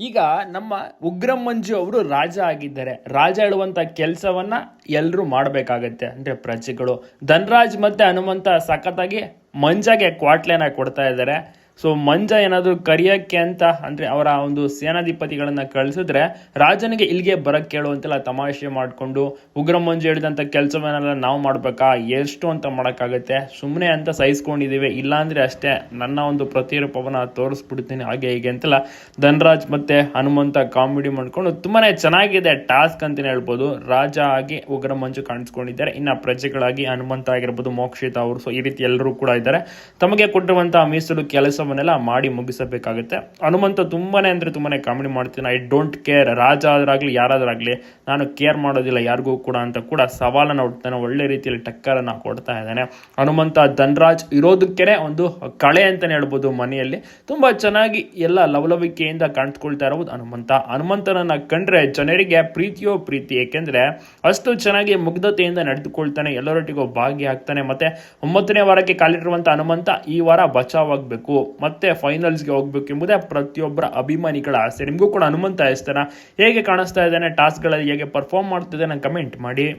ಈಗ ನಮ್ಮ ಉಗ್ರಮಂಜು ಅವರು ರಾಜ ಆಗಿದ್ದಾರೆ. ರಾಜ ಹೇಳುವಂತ ಕೆಲಸವನ್ನ ಎಲ್ಲರೂ ಮಾಡಬೇಕಾಗತ್ತೆ. ಅಂದ್ರೆ ಪ್ರಜೆಗಳು. ಧನ್ರಾಜ್ ಮತ್ತೆ ಹನುಮಂತ ಸಖತ್ತಾಗಿ ಮಂಜಾಗೆ ಕ್ವಾಟ್ಲೆನ ಕೊಡ್ತಾ ಇದ್ದಾರೆ. ಸೊ ಮಂಜ ಏನಾದರೂ ಕರಿಯಕ್ಕೆ ಅಂತ, ಅಂದ್ರೆ ಅವರ ಒಂದು ಸೇನಾಧಿಪತಿಗಳನ್ನು ಕಳಿಸಿದ್ರೆ ರಾಜನಿಗೆ ಇಲ್ಲಿಗೆ ಬರಕ್ಕೆ ಕೇಳು ಅಂತೆಲ್ಲ ತಮಾಷೆ ಮಾಡಿಕೊಂಡು, ಉಗ್ರ ಮಂಜು ಹೇಳಿದಂಥ ಕೆಲಸವನ್ನೆಲ್ಲ ನಾವು ಮಾಡಬೇಕಾ? ಎಷ್ಟು ಅಂತ ಮಾಡೋಕ್ಕಾಗತ್ತೆ? ಸುಮ್ಮನೆ ಅಂತ ಸಹಿಸ್ಕೊಂಡಿದ್ದೀವಿ ಇಲ್ಲಾಂದ್ರೆ ಅಷ್ಟೇ ನನ್ನ ಒಂದು ಪ್ರತಿರೂಪವನ್ನ ತೋರಿಸ್ಬಿಡ್ತೀನಿ ಹಾಗೆ ಹೀಗೆ ಅಂತೆಲ್ಲ ಧನ್ರಾಜ್ ಮತ್ತೆ ಹನುಮಂತ ಕಾಮಿಡಿ ಮಾಡ್ಕೊಂಡು ತುಂಬಾನೇ ಚೆನ್ನಾಗಿದೆ ಟಾಸ್ಕ್ ಅಂತಲೇ ಹೇಳ್ಬೋದು. ರಾಜ ಆಗಿ ಉಗ್ರ ಮಂಜು ಕಾಣಿಸ್ಕೊಂಡಿದ್ದಾರೆ. ಇನ್ನ ಪ್ರಜೆಗಳಾಗಿ ಹನುಮಂತ ಆಗಿರ್ಬೋದು ಮೋಕ್ಷಿತ ಅವರು. ಸೊ ಈ ರೀತಿ ಎಲ್ಲರೂ ಕೂಡ ಇದ್ದಾರೆ. ತಮಗೆ ಕೊಟ್ಟಿರುವಂತಹ ಮೀಸಲು ಕೆಲಸವನ್ನೆಲ್ಲ ಮಾಡಿ ಮುಗಿಸಬೇಕಾಗುತ್ತೆ. ಹನುಮಂತ ತುಂಬಾನೇ ಅಂದರೆ ತುಂಬಾನೇ ಕಾಮಿಡಿ ಮಾಡ್ತೀನಿ ಐ ಡೋಂಟ್ ಕೇರ್ ರಾಜ ಆದರಾಗಲಿ ಯಾರಾದರಾಗಲಿ, ನಾನು ಕೇರ್ ಮಾಡೋದಿಲ್ಲ, ಯಾರಿಗೂ ಕೂಡ ಅಂತ ಕೂಡ ಸವಾಲನ್ನು ಹುಡ್ತಾನೆ ಒಳ್ಳೆ ರೀತಿಯಲ್ಲಿ ಟಕ್ಕರನ್ನು ಕೊಡ್ತಾ ಇದ್ದಾನೆ. ಹನುಮಂತ ಧನ್ರಾಜ್ ಇರೋದಕ್ಕೇ ಒಂದು ಕಳೆ ಅಂತಲೇ ಹೇಳ್ಬೋದು ಮನೆಯಲ್ಲಿ. ತುಂಬ ಚೆನ್ನಾಗಿ ಎಲ್ಲ ಲವಲವಿಕೆಯಿಂದ ಕಾಣಿಸ್ಕೊಳ್ತಾ ಇರೋದು ಹನುಮಂತ. ಹನುಮಂತನನ್ನು ಕಂಡ್ರೆ ಜನರಿಗೆ ಪ್ರೀತಿಯೋ ಪ್ರೀತಿ, ಏಕೆಂದರೆ ಅಷ್ಟು ಚೆನ್ನಾಗಿ ಮುಗ್ಧತೆಯಿಂದ ನಡೆದುಕೊಳ್ತಾನೆ, ಎಲ್ಲರೊಟ್ಟಿಗೂ ಭಾಗಿಯಾಗ್ತಾನೆ. ಮತ್ತೆ ಒಂಬತ್ತನೇ ವಾರಕ್ಕೆ ಕಾಲಿಟ್ಟಿರುವಂಥ ಹನುಮಂತ ಈ ವಾರ ಬಚಾವಾಗಬೇಕು ಮತ್ತೆ ಫೈನಲ್ಸ್ಗೆ ಹೋಗ್ಬೇಕು ಎಂಬುದೇ ಪ್ರತಿಯೊಬ್ಬರ ಅಭಿಮಾನಿಗಳ ಆಸೆ. ನಿಮಗೂ ಕೂಡ ಹನುಮಂತ ಆಯಿಸ್ತಾನ ಹೇಗೆ ಕಾಣಿಸ್ತಾ ಇದ್ದಾನೆ, ಟಾಸ್ಕ್ಗಳಲ್ಲಿ ಹೇಗೆ ಪರ್ಫಾರ್ಮ್ ಮಾಡ್ತಿದ್ದಾನೆ ಕಮೆಂಟ್ ಮಾಡಿ.